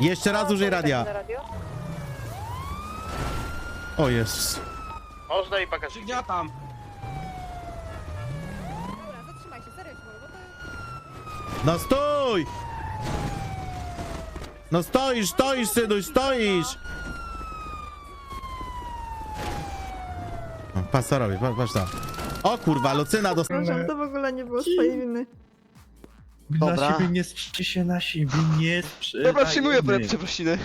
Jeszcze raz użyj radia. O Jezus. Można i bagażnik. Gdzie tam? Dobra, zatrzymaj się, serio ci mówię, bo to... No stój! No stoisz, stoisz, synuś, stoisz! O, Patrz co robi, patrz, patrz tam. O kurwa, Lucyna do... Przepraszam, to w ogóle nie było swojej winy. Dobra. Na siebie nie sprzyjcie się, na siebie nie sprzyjcie. Dobra, przyjmuję pre- przeprosiny.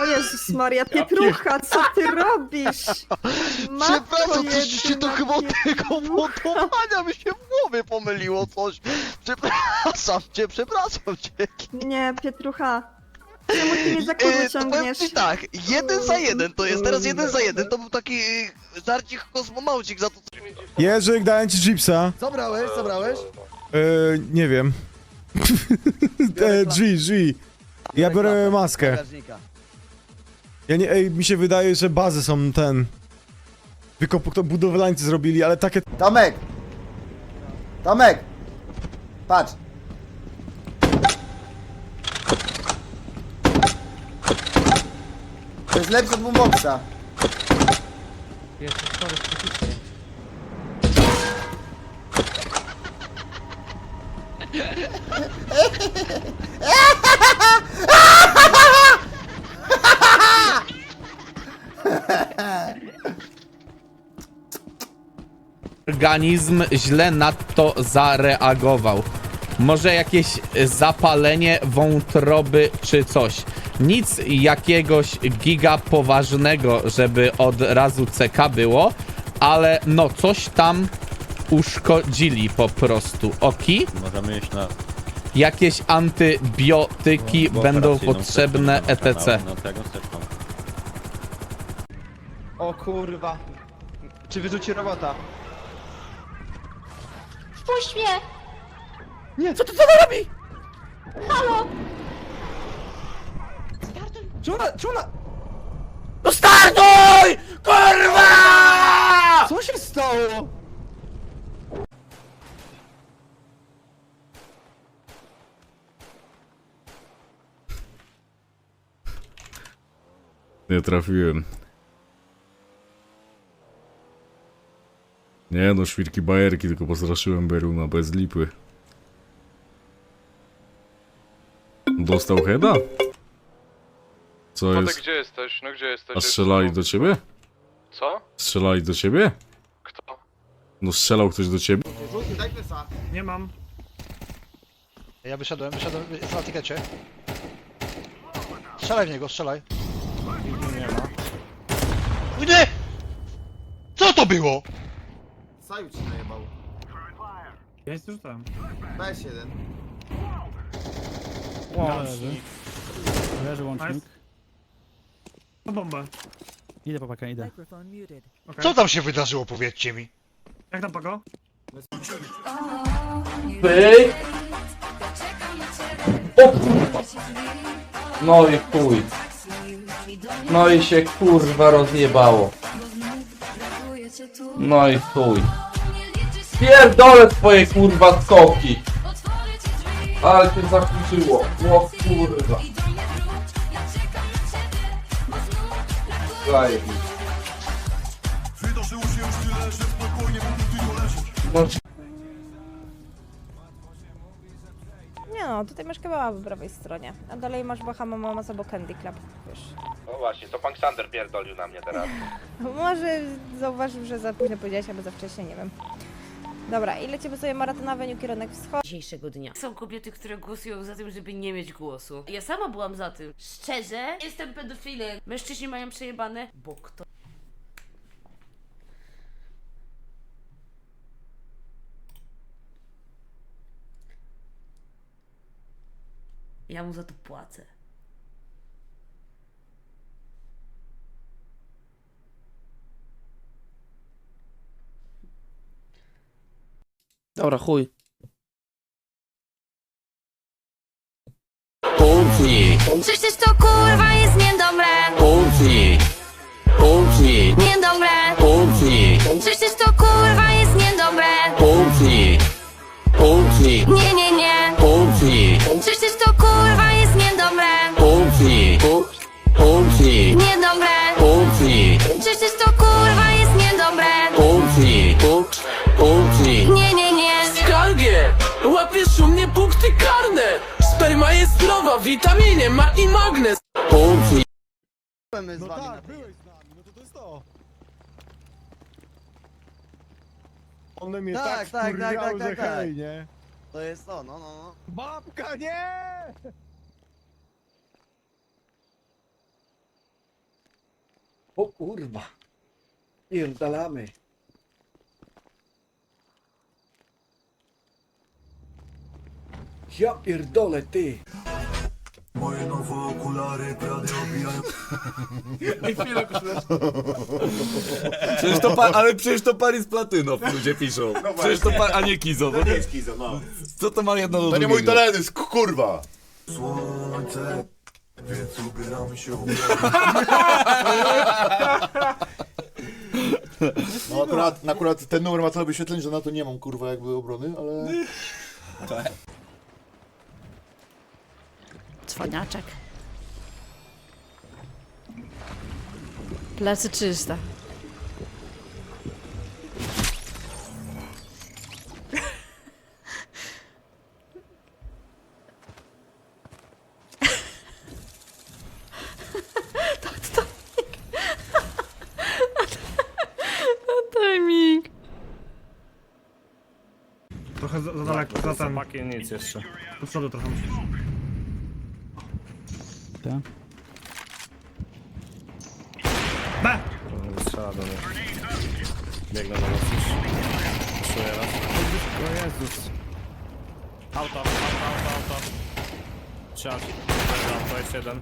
O Jezus Maria, Pietrucha, co ty robisz? Matko Przepraszam, coś ci to jedyna, chyba od tego montowania mi się w głowie pomyliło coś. Przepraszam cię, przepraszam cię. Nie, Pietrucha. Czemu ty mnie za E, to powiem ciągniesz? ci tak, jeden za jeden to jest, teraz jeden za jeden, to był taki e, żarcik kosmonaucik za to, co mi Jerzyk, dałem ci chipsa. Co brałeś, co brałeś? Yy, nie wiem. E, G, G. Ja biorę maskę. Bagażnika. Ja nie, ej, mi się wydaje, że bazy są ten... Wykop, to budowlańcy zrobili, ale takie... Tomek! Tomek! Patrz! To jest lepsze od boomboxa. Organizm źle na to zareagował. Może jakieś zapalenie wątroby czy coś. Nic jakiegoś giga poważnego, żeby od razu CK było, ale no coś tam uszkodzili po prostu. Oki? Możemy iść na... Jakieś antybiotyki bo będą operacyjną potrzebne, etc. No tego. O kurwa. Czy wyrzuci robota? Puść mnie! Nie, co to co ona robi? Halo! Czy ona, czy ona... No startuj! Kurwa! Co się stało? Nie trafiłem. Nie no, świrki bajerki, tylko postraszyłem Beruna bez lipy. Dostał heada? Co jest? gdzie jesteś? No gdzie jesteś? A strzelali do ciebie? Co? Strzelali do ciebie? Kto? No strzelał ktoś do ciebie? Nie mam. Ja wyszedłem, wyszedłem, jest na tikecie. Strzelaj w niego, strzelaj. Nie ma. Nie! Co to było? Saju ci najebał. Ja jest już tam. Weź jeden. Łącznik. Leży łącznik. To bomba. Idę po pakę, idę. Okay. Co tam się wydarzyło, powiedzcie mi? Jak tam Pago? Pyk. O kurwa. No i chuj. No i się kurwa rozjebało. No i chuj. Pierdolę swoje kurwa skoki. Ale się zakłóciło. O kurwa. Zajebiście. No no, tutaj masz kebaba po prawej stronie. A dalej masz Bahama Mamas albo Candy Club, wiesz. No właśnie, to pan Ksander pierdolił na mnie teraz. Może zauważył, że za późno powiedziałeś, albo za wcześnie, nie wiem. Dobra, i lecimy sobie maratonowy kierunek wschód. Dzisiejszego dnia. Są kobiety, które głosują za tym, żeby nie mieć głosu. Ja sama byłam za tym. Szczerze, jestem pedofilem. Mężczyźni mają przejebane, bo kto... Ja mu za to płacę. Dobra, chuj. Pufni, Przecież to kurwa jest niedobre. pufni, Puknij, puk, puknij Nie, nie, nie Skargie, łapiesz u mnie punkty karne Sperma jest zdrowa, witaminie ma i magnes Puknij Byłem z No wami na tak, byłeś z nami, no to to jest to. One mnie Tak, tak, tak, tak, tak, tak. hej, tak. nie? To jest to, no, no, no Babka, nie! O kurwa. Pierdalamy. Ja pierdolę ty. Przecież to pa- ale przecież to Paris Platynow ludzie piszą. Przecież to pa- a nie Kizo. To nie Kizo, no. Co to ma jedno do To nie drugiego? mój teledysk, kurwa! No akurat, akurat ten numer ma tyle wyświetleń, że na to nie mam kurwa jakby obrony, ale... Cwaniaczek. Plecy czyste. Trochę za, za daleko, za ten. Chłopaki, nic jeszcze. Do przodu trochę musisz. Tak. B! Strzela do mnie. Biegnę do nas już. Czuję raz. O Jezus. Auto, auto, auto, auto. Dobra, to jest jeden.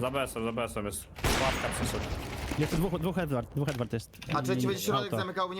Za BS-em, za BS-em jest. Ławka przeszedł. Dwóch, dwóch Edward, dwóch Edward jest. A trzeci będzie środek auto. zamykał,